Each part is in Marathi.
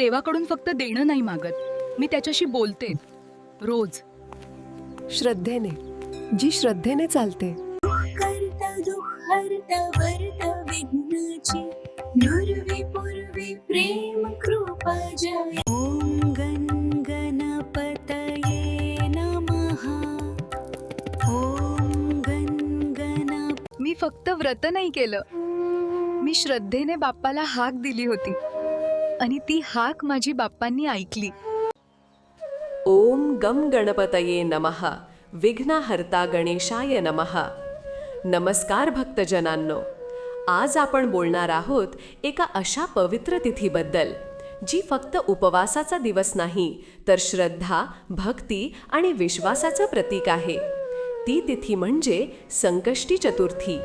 देवाकडून फक्त देणं नाही मागत. मी त्याच्याशी बोलते. रोज. श्रद्धेने. जी श्रद्धेने चालते. कर्ता दुःखर्ता वर्ता विघ्नाची. नुर्वी पूर्वी प्रेम कृपा जय. ॐ गण गणपतये नमः. ॐ गण गण मी फक्त व्रत नाही केलं. मी श्रद्धेने बाप्पाला हाक दिली होती. आणि ती हाक माझी बाप्पांनी ऐकली. ओम गम गणपतये नमः. विघ्नहर्ता गणेशाय नमः. नमस्कार भक्तजनांनो. आज आपण बोलणार आहोत एका अशा पवित्र तिथीबद्दल जी फक्त उपवासाचा दिवस नाही तर श्रद्धा भक्ती आणि विश्वासाचं प्रतीक आहे. ती तिथी म्हणजे संकष्टी चतुर्थी.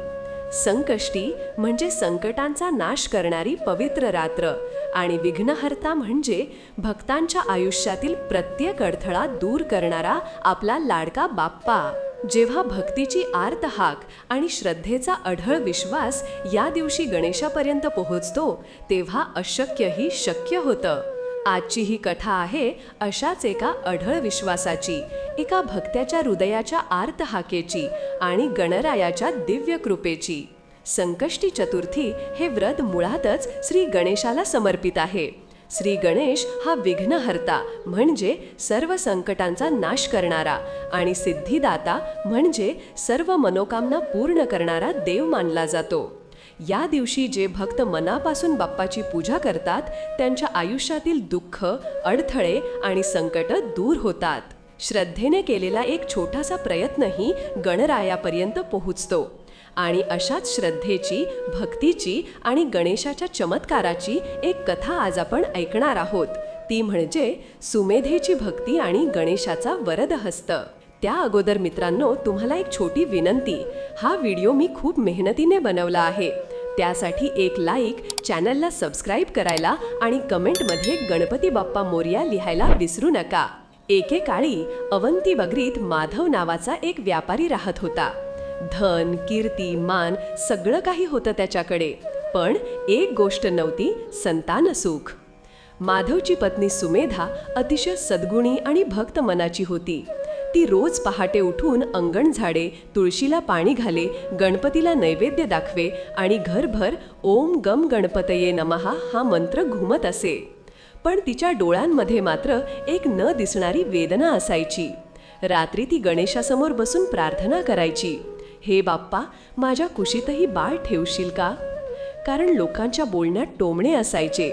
संकष्टी म्हणजे संकटांचा नाश करणारी पवित्र रात्र आणि विघ्नहर्ता म्हणजे भक्तांच्या आयुष्यातील प्रत्येक अडथळा दूर करणारा आपला लाडका बाप्पा. जेव्हा भक्तीची आर्त हाक आणि श्रद्धेचा अढळ विश्वास या दिवशी गणेशापर्यंत पोहोचतो तेव्हा अशक्यही शक्य होतं. आजची ही कथा आहे अशाच एका अढळ विश्वासाची एका भक्त्याच्या हृदयाच्या आर्त हाकेची आणि गणरायाच्या दिव्य कृपेची संकष्टी चतुर्थी हे व्रत मुळातच श्री गणेशाला समर्पित आहे. श्री गणेश हा विघ्नहर्ता म्हणजे सर्व संकटांचा नाश करणारा आणि सिद्धिदाता म्हणजे सर्व मनोकामना पूर्ण करणारा देव मानला जातो. या दिवशी जे भक्त मनापासून बाप्पाची पूजा करतात त्यांच्या आयुष्यातील दुःख अडथळे आणि संकट दूर होतात. श्रद्धेने केलेला एक छोटासा प्रयत्नही गणरायापर्यंत पोहोचतो. आणि अशाच श्रद्धेची भक्तीची आणि गणेशाच्या चमत्काराची एक कथा आज आपण ऐकणार आहोत. ती म्हणजे सुमेधेची भक्ती आणि गणेशाचा वरदहस्त. त्या अगोदर मित्रांनो तुम्हाला एक छोटी विनंती. हा व्हिडिओ मी खूप मेहनतीने बनवला आहे. त्यासाठी एक लाईक चॅनलला सबस्क्राईब करायला आणि कमेंटमध्ये गणपती बाप्पा मोर्या लिहायला विसरू नका. एकेकाळी अवंती बगरीत माधव नावाचा एक व्यापारी राहत होता. धन कीर्ती मान सगळं काही होतं त्याच्याकडे. पण एक गोष्ट नव्हती संतान सुख. माधवची पत्नी सुमेधा अतिशय सद्गुणी आणि भक्त मनाची होती. ती रोज पहाटे उठून अंगण झाडे तुळशीला पाणी घाले गणपतीला नैवेद्य दाखवे आणि घरभर ओम गम गणपतये नमहा हा मंत्र घुमत असे. पण तिच्या डोळ्यांमध्ये मात्र एक न दिसणारी वेदना असायची. रात्री ती गणेशासमोर बसून प्रार्थना करायची. हे बाप्पा माझ्या कुशीतही बाळ ठेवशील का? कारण लोकांच्या बोलण्यात टोमणे असायचे.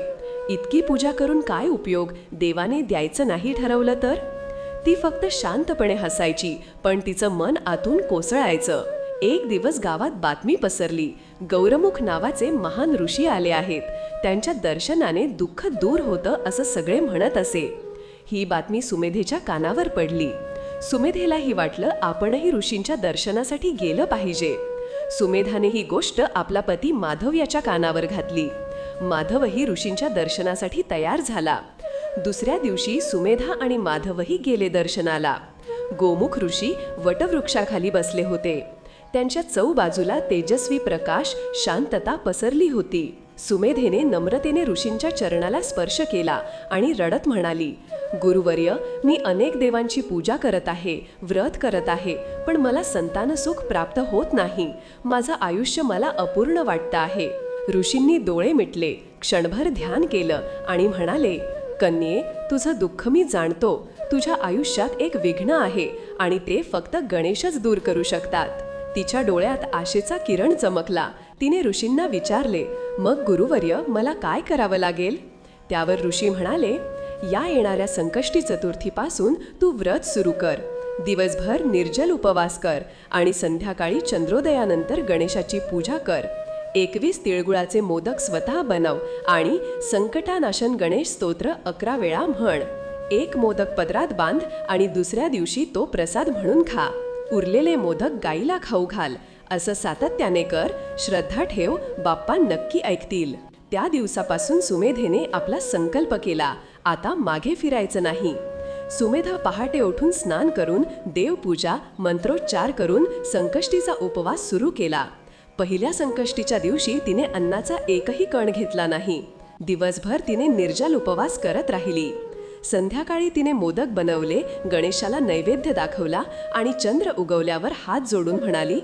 इतकी पूजा करून काय उपयोग? देवाने द्यायचं नाही ठरवलं तर? ती फक्त शांतपणे हसायची पण तिचं मन आतून कोसळायचं. एक दिवस गावात बातमी पसरली. गौरमुख नावाचे महान ऋषी आले आहेत. त्यांच्या दर्शनाने दुःख दूर होतं असं सगळे म्हणत असे. ही बातमी सुमेधेच्या कानावर पडली. सुमेधेलाही वाटलं आपणही ऋषींच्या दर्शनासाठी गेलं पाहिजे. सुमेधाने ही गोष्ट आपला पती माधव याच्या कानावर घातली. माधवही ऋषींच्या दर्शनासाठी तयार झाला. दुसऱ्या दिवशी सुमेधा आणि माधवही गेले दर्शनाला. गोमुख ऋषी वटवृक्षाखाली बसले होते. त्यांच्या चौबाजूला तेजस्वी प्रकाश शांतता पसरली होती. सुमेधेने नम्रतेने ऋषींच्या चरणाला स्पर्श केला आणि रडत म्हणाली गुरुवर्य मी अनेक देवांची पूजा करत आहे व्रत करत आहे पण मला संतान सुख प्राप्त होत नाही. माझं आयुष्य मला अपूर्ण वाटतं आहे. ऋषींनी डोळे मिटले क्षणभर ध्यान केलं आणि म्हणाले कन्ये तुझं दुःख मी जाणतो. तुझ्या आयुष्यात एक विघ्न आहे आणि ते फक्त गणेशच दूर करू शकतात. तिच्या डोळ्यात आशेचा किरण चमकला. तिने ऋषींना विचारले मग गुरुवर्य मला काय करावं लागेल? त्यावर ऋषी म्हणाले या येणाऱ्या संकष्टी चतुर्थीपासून तू व्रत सुरू कर दिवसभर निर्जल उपवास कर आणि संध्याकाळी चंद्रोदयानंतर गणेशाची पूजा कर. एकवीस तिळगुळाचे मोदक स्वतः बनव आणि संकटानाशन गणेश स्तोत्र अकरा वेळा म्हण. एक मोदक पदरात बांध आणि दुसऱ्या दिवशी तो प्रसाद म्हणून खा. उरलेले मोदक गाईला खाऊ घाल. असं सातत्याने कर श्रद्धा ठेव बाप्पा नक्की ऐकतील. त्या दिवसापासून सुमेधेने आपला संकल्प केला आता मागे फिरायचं नाही. सुमेधा पहाटे उठून स्नान करून देवपूजा मंत्रोच्चार करून संकष्टीचा उपवास सुरू केला. पहिल्या संकष्टीच्या दिवशी तिने अन्नाचा एकही कण घेतला नाही. दिवसभर तिने निर्जल उपवास करत राहिली. संध्याकाळी तिने मोदक बनवले गणेशाला नैवेद्य दाखवला आणि चंद्र उगवल्यावर हात जोडून म्हणाली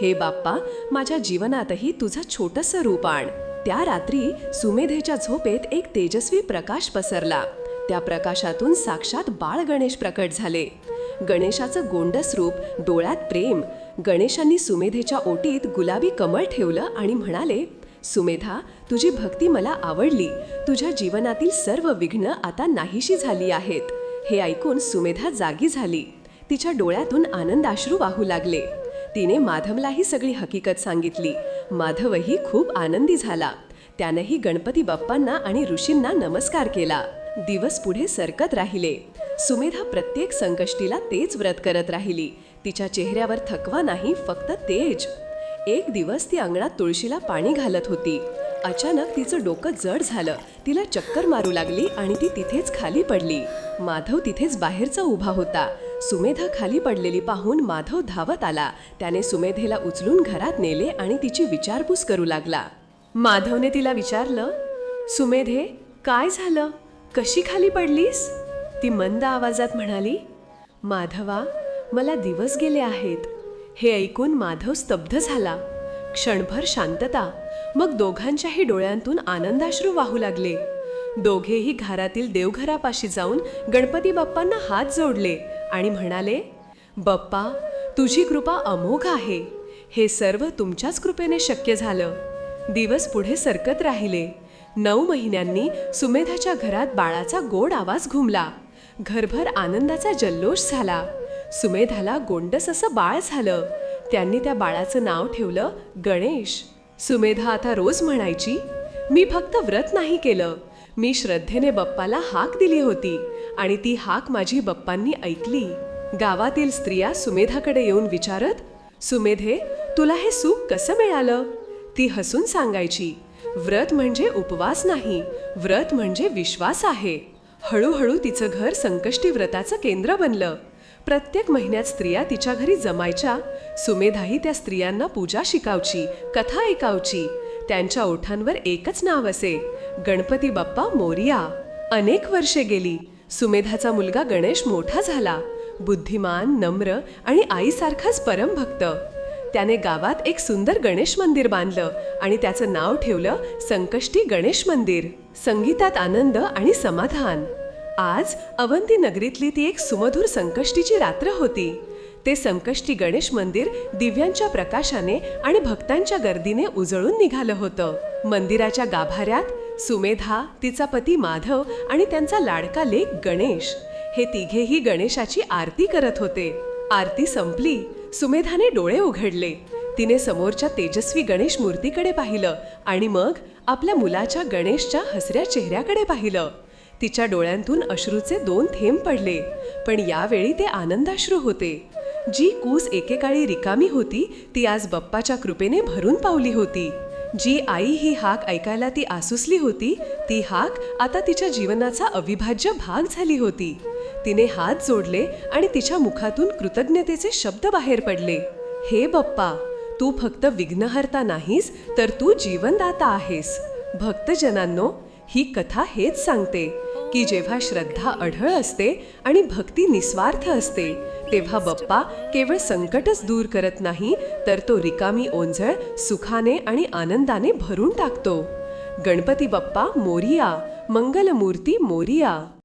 हे बाप्पा माझ्या जीवनातही तुझं छोटंसं रूप आण. त्या रात्री सुमेधेच्या झोपेत एक तेजस्वी प्रकाश पसरला. त्या प्रकाशातून साक्षात बाळ गणेश प्रकट झाले. गणेशाचं गोंडस रूप डोळ्यात प्रेम. गणेशांनी सुमेधेच्या ओटीत गुलाबी कमळ ठेवलं आणि म्हणाले सुमेधा तुझी भक्ती मला आवडली. तुझ्या जीवनातील सर्व विघ्न आता नाहीशी झाली आहेत. हे ऐकून सुमेधा जागी झाली. तिच्या डोळ्यातून आनंदाश्रू वाहू लागले. तिने माधवलाही सगळी हकीकत सांगितली. माधवही खूप आनंदी झाला. त्यानंही गणपती बाप्पांना आणि ऋषींना नमस्कार केला. दिवस पुढे सरकत राहिले. सुमेधा प्रत्येक संकष्टीला तेच व्रत करत राहिली. तिच्या चेहऱ्यावर थकवा नाही फक्त तेज. एक दिवस ती अंगणात तुळशीला पाणी घालत होती. अचानक तिचं डोकं जड झालं. तिला चक्कर मारू लागली आणि ती तिथेच खाली पडली. माधव तिथेच बाहेरचा उभा होता. सुमेधा खाली पडलेली पाहून माधव धावत आला. त्याने सुमेधेला उचलून घरात नेले आणि तिची विचारपूस करू लागला. माधवने तिला विचारलं सुमेधे काय झालं? कशी खाली पडलीस? ती मंद आवाजात म्हणाली माधवा मला दिवस गेले आहेत. हे ऐकून माधव स्तब्ध झाला. क्षणभर शांतता. मग दोघांच्याही डोळ्यांतून आनंदाश्रू वाहू लागले. दोघेही घरातील देवघरापाशी जाऊन गणपती बाप्पांना हात जोडले. आणि म्हणाले बप्पा तुझी कृपा अमोघ आहे. हे सर्व तुमच्याच कृपेने शक्य झालं. दिवस पुढे सरकत राहिले. नऊ महिन्यांनी सुमेधाच्या घरात बाळाचा गोड आवाज घुमला. घरभर आनंदाचा जल्लोष झाला. सुमेधाला गोंडस असं बाळ झालं. त्यांनी त्या बाळाचं नाव ठेवलं गणेश. सुमेधा आता रोज म्हणायची मी फक्त व्रत नाही केलं. मी श्रद्धेने बप्पाला हाक दिली होती आणि ती हाक माझी बप्पांनी ऐकली. गावातील स्त्रिया सुमेधाकडे येऊन विचारत सुमेधे तुला हे सुख कसं मिळालं? ती हसून सांगायची व्रत म्हणजे उपवास नाही व्रत म्हणजे विश्वास आहे. हळूहळू तिचं घर संकष्टी व्रताचं केंद्र बनलं. प्रत्येक महिन्यात स्त्रिया तिच्या घरी जमायच्या. सुमेधाही त्या स्त्रियांना पूजा शिकावची कथा ऐकावची. त्यांच्या ओठांवर एकच नाव असे गणपती बाप्पा मोरिया. अनेक वर्षे गेली. सुमेधाचा मुलगा गणेश मोठा झाला. बुद्धिमान नम्र आणि आईसारखाच परमभक्त त्याने गावात एक सुंदर गणेश मंदिर बांधलं आणि त्याचं नाव ठेवलं संकष्टी गणेश मंदिर. संगीतात आनंद आणि समाधान. आज अवंती नगरीतली ती एक सुमधुर संकष्टीची रात्र होती. ते संकष्टी गणेश मंदिर दिव्यांच्या प्रकाशाने आणि भक्तांच्या गर्दीने उजळून निघालं होतं. मंदिराच्या गाभाऱ्यात सुमेधा तिचा पती माधव आणि त्यांचा लाडका लेक गणेश. हे तिघेही गणेशाची आरती करत होते. आरती संपली सुमेधाने डोळे उघडले. तिने समोरच्या तेजस्वी गणेश मूर्तीकडे पाहिलं आणि मग आपल्या मुलाच्या गणेशच्या हसऱ्या चेहऱ्याकडे पाहिलं. तिच्या डोळ्यांतून अश्रूचे दोन थेंब पडले पण यावेळी ते आनंदाश्रू होते. जी कूस एकेकाळी रिकामी होती ती आज बप्पाच्या कृपेने भरून पावली होती. जी आई ही हाक ऐकायला ती आसुसली होती ती हाक आता तिच्या जीवनाचा अविभाज्य भाग झाली होती. तिने हात जोडले आणि तिच्या मुखातून कृतज्ञतेचे शब्द बाहेर पडले. हे बप्पा तू फक्त विघ्नहर्ता नाहीस तर तू जीवनदाता आहेस. भक्तजनांनो ही कथा हेच सांगते. की जेव्हा श्रद्धा अढळ असते आणि भक्ती निस्वार्थ असते तेव्हा बप्पा केवळ संकटच दूर करत नाही तर तो रिकामी ओंझळ सुखाने आणि आनंदाने भरून टाकतो. गणपती बप्पा मोरिया मंगलमूर्ती मोरिया.